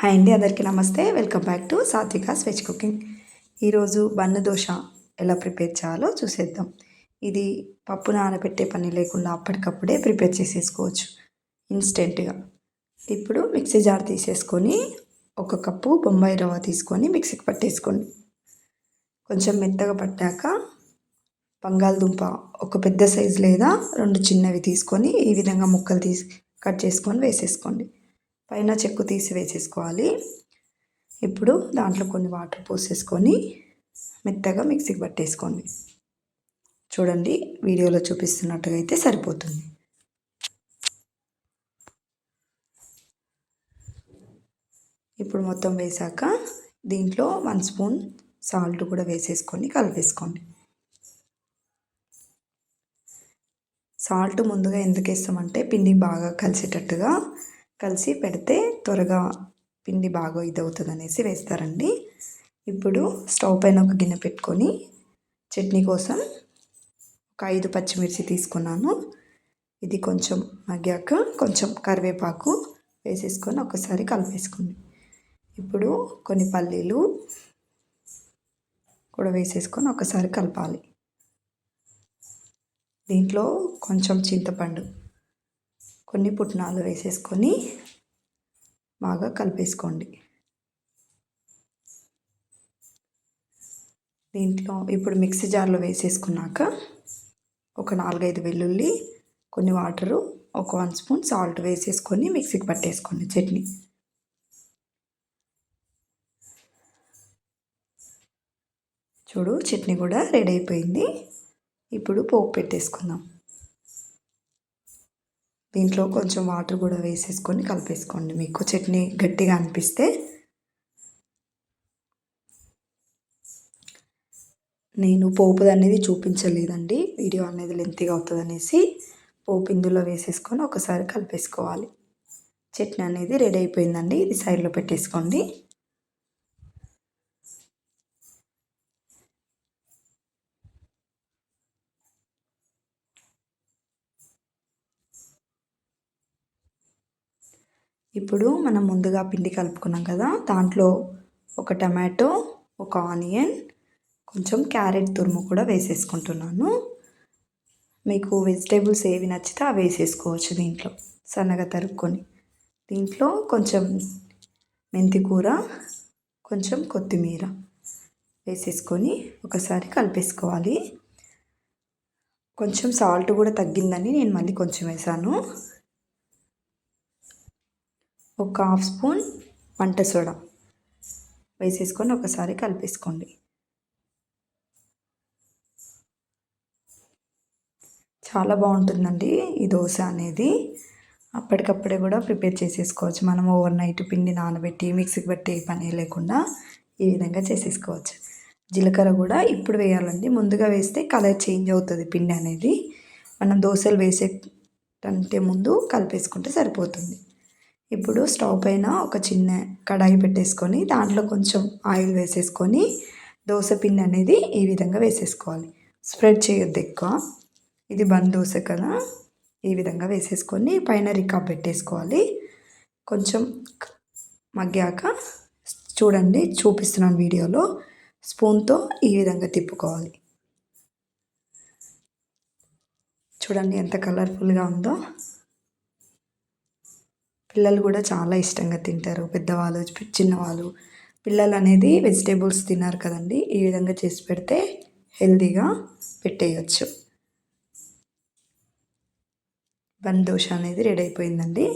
Hi అండి అందరికీ నమస్తే. Welcome back to Satvika's veg cooking. ఈరోజు బన్ను దోశ ఎలా ప్రిపేర్ చేయాలో చూసేద్దాం. ఇది పప్పు నానబెట్టే పని లేకుండా అప్పటికప్పుడే ప్రిపేర్ చేసేసుకోవచ్చు ఇన్స్టెంట్గా. ఇప్పుడు మిక్సీ జార్ తీసేసుకొని ఒక కప్పు బొంబాయి రవ్వ తీసుకొని మిక్సీకి పట్టేసుకోండి. కొంచెం మెత్తగా పట్టాక బంగాళదుంప ఒక పెద్ద సైజు లేదా రెండు చిన్నవి తీసుకొని ఈ విధంగా ముక్కలు తీసి కట్ చేసుకొని వేసేసుకోండి. పైన చెక్కు తీసి వేసేసుకోవాలి. ఇప్పుడు దాంట్లో కొన్ని వాటర్ పోసేసుకొని మెత్తగా మిక్సీకి పట్టేసుకోండి. చూడండి వీడియోలో చూపిస్తున్నట్టుగా అయితే సరిపోతుంది. ఇప్పుడు మొత్తం వేసాక దీంట్లో వన్ స్పూన్ సాల్ట్ కూడా వేసేసుకొని కలిపేసుకోండి. సాల్ట్ ముందుగా ఎందుకు వేస్తామంటే పిండి బాగా కలిసేటట్టుగా కలిసి పెడితే త్వరగా పిండి బాగా ఇదవుతుంది అనేసి వేస్తారండి. ఇప్పుడు స్టవ్ పైన ఒక గిన్నె పెట్టుకొని చట్నీ కోసం ఒక ఐదు పచ్చిమిర్చి తీసుకున్నాను. ఇది కొంచెం మగ్గాక కొంచెం కరివేపాకు వేసేసుకొని ఒకసారి కలిపేసుకోండి. ఇప్పుడు కొన్ని పల్లీలు కూడా వేసేసుకొని ఒకసారి కలపాలి. దీంట్లో కొంచెం చింతపండు కొన్ని పుట్నాలు వేసేసుకొని బాగా కలిపేసుకోండి. దీంట్లో ఇప్పుడు మిక్సీ జార్లో వేసేసుకున్నాక ఒక నాలుగైదు వెల్లుల్లి కొన్ని వాటరు ఒక వన్ స్పూన్ సాల్ట్ వేసేసుకొని మిక్సీకి పట్టేసుకోండి చట్నీ. చూడు చట్నీ కూడా రెడీ అయిపోయింది. ఇప్పుడు పోపు పెట్టేసుకుందాం. దీంట్లో కొంచెం వాటర్ కూడా వేసేసుకొని కలిపేసుకోండి. మీకు చట్నీ గట్టిగా అనిపిస్తే నేను పోపు అనేది చూపించలేదండి. వీడియో అనేది లెంతీగా అవుతుంది అనేసి పోపు ఇందులో వేసేసుకొని ఒకసారి కలిపేసుకోవాలి. చట్నీ అనేది రెడీ అయిపోయిందండి. ఇది సైడ్లో పెట్టేసుకోండి. ఇప్పుడు మనం ముందుగా పిండి కలుపుకున్నాం కదా దాంట్లో ఒక టమాటో ఒక ఆనియన్ కొంచెం క్యారెట్ తురుము కూడా వేసేసుకుంటున్నాను. మీకు వెజిటేబుల్స్ ఏవి నచ్చితే అవి వేసేసుకోవచ్చు దీంట్లో సన్నగా తరుక్కొని. దీంట్లో కొంచెం మెంతి కూర కొంచెం కొత్తిమీర వేసేసుకొని ఒకసారి కలిపేసుకోవాలి. కొంచెం సాల్ట్ కూడా తగ్గిందని నేను మళ్ళీ కొంచెం వేసాను. ఒక హాఫ్ స్పూన్ వంట సోడా వేసేసుకొని ఒకసారి కలిపేసుకోండి. చాలా బాగుంటుందండి ఈ దోశ అనేది. అప్పటికప్పుడే కూడా ప్రిపేర్ చేసేసుకోవచ్చు. మనం ఓవర్ నైట్ పిండి నానబెట్టి మిక్సీకి పెట్టి పని లేకుండా ఈ విధంగా చేసేసుకోవచ్చు. జీలకర్ర కూడా ఇప్పుడు వేయాలండి. ముందుగా వేస్తే కలర్ చేంజ్ అవుతుంది పిండి అనేది. మనం దోశలు వేసే కంటే ముందు కలిపేసుకుంటే సరిపోతుంది. ఇప్పుడు స్టవ్ పైన ఒక చిన్న కడాయి పెట్టేసుకొని దాంట్లో కొంచెం ఆయిల్ వేసేసుకొని దోశ పిండి అనేది ఈ విధంగా వేసేసుకోవాలి. స్ప్రెడ్ చేయొద్దు ఎక్కువ. ఇది బంద్ దోశ కదా. ఈ విధంగా వేసేసుకొని పైన రికా పెట్టేసుకోవాలి. కొంచెం మగ్గాక చూడండి చూపిస్తున్నాను వీడియోలో. స్పూన్తో ఈ విధంగా తిప్పుకోవాలి. చూడండి ఎంత కలర్ఫుల్గా ఉందో. పిల్లలు కూడా చాలా ఇష్టంగా తింటారు. పెద్దవాళ్ళు చిన్నవాళ్ళు. పిల్లలు అనేది వెజిటేబుల్స్ తిన్నారు కదండి. ఈ విధంగా చేసి పెడితే హెల్తీగా పెట్టేయచ్చు. బన్ దోశ అనేది రెడీ అయిపోయిందండి.